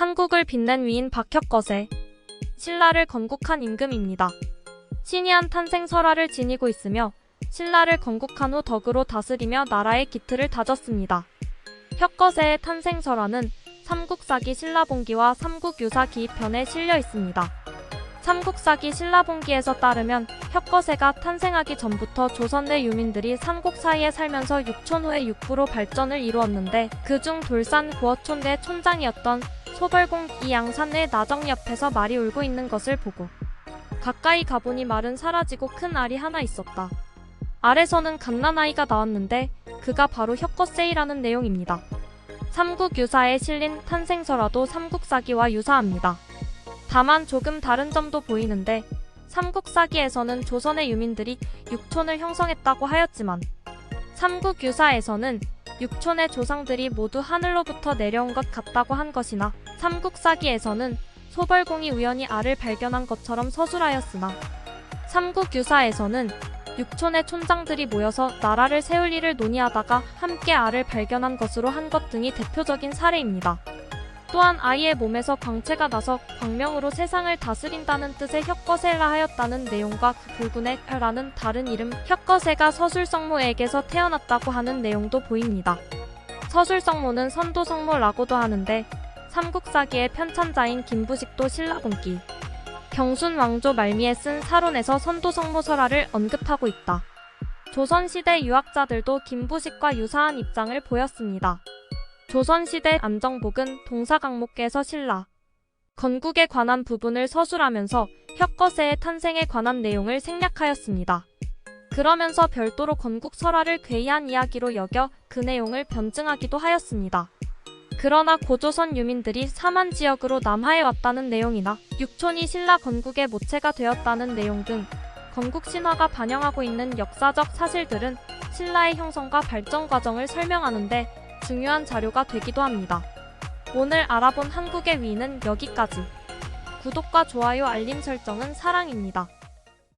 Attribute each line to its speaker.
Speaker 1: 한국을 빛낸 위인 박혁거세. 신라를 건국한 임금입니다. 신이한 탄생 설화를 지니고 있으며 신라를 건국한 후 덕으로 다스리며 나라의 기틀을 다졌습니다. 혁거세의 탄생 설화는 삼국사기 신라봉기와 삼국유사 기입편에 실려 있습니다. 삼국사기 신라봉기에서 따르면 혁거세가 탄생하기 전부터 조선 내 유민들이 삼국 사이에 살면서 육촌 후에 육부로 발전을 이루었는데 그중 돌산 구어촌대 촌장이었던 소벌공 이 양산의 나정 옆에서 말이 울고 있는 것을 보고 가까이 가보니 말은 사라지고 큰 알이 하나 있었다. 알에서는 갓난아이가 나왔는데 그가 바로 혁거세이라는 내용입니다. 삼국 유사에 실린 탄생설화도 삼국사기와 유사합니다. 다만 조금 다른 점도 보이는데 삼국사기에서는 조선의 유민들이 육촌을 형성했다고 하였지만 삼국유사에서는 육촌의 조상들이 모두 하늘로부터 내려온 것 같다고 한 것이나 삼국사기에서는 소벌공이 우연히 알을 발견한 것처럼 서술하였으나 삼국유사에서는 육촌의 촌장들이 모여서 나라를 세울 일을 논의하다가 함께 알을 발견한 것으로 한 것 등이 대표적인 사례입니다. 또한 아이의 몸에서 광채가 나서 광명으로 세상을 다스린다는 뜻의 혁거세라 하였다는 내용과 그 불군의 라는 다른 이름 혁거세가 서술성모에게서 태어났다고 하는 내용도 보입니다. 서술성모는 선도성모라고도 하는데 삼국사기의 편찬자인 김부식도 신라분기 경순 왕조 말미에 쓴 사론에서 선도성모설화를 언급하고 있다. 조선시대 유학자들도 김부식과 유사한 입장을 보였습니다. 조선시대 안정복은 동사강목에서 신라, 건국에 관한 부분을 서술하면서 혁거세의 탄생에 관한 내용을 생략하였습니다. 그러면서 별도로 건국 설화를 괴이한 이야기로 여겨 그 내용을 변증하기도 하였습니다. 그러나 고조선 유민들이 사만 지역으로 남하해 왔다는 내용이나 육촌이 신라 건국의 모체가 되었다는 내용 등 건국 신화가 반영하고 있는 역사적 사실들은 신라의 형성과 발전 과정을 설명하는데 중요한 자료가 되기도 합니다. 오늘 알아본 한국의 위인은 여기까지. 구독과 좋아요 알림 설정은 사랑입니다.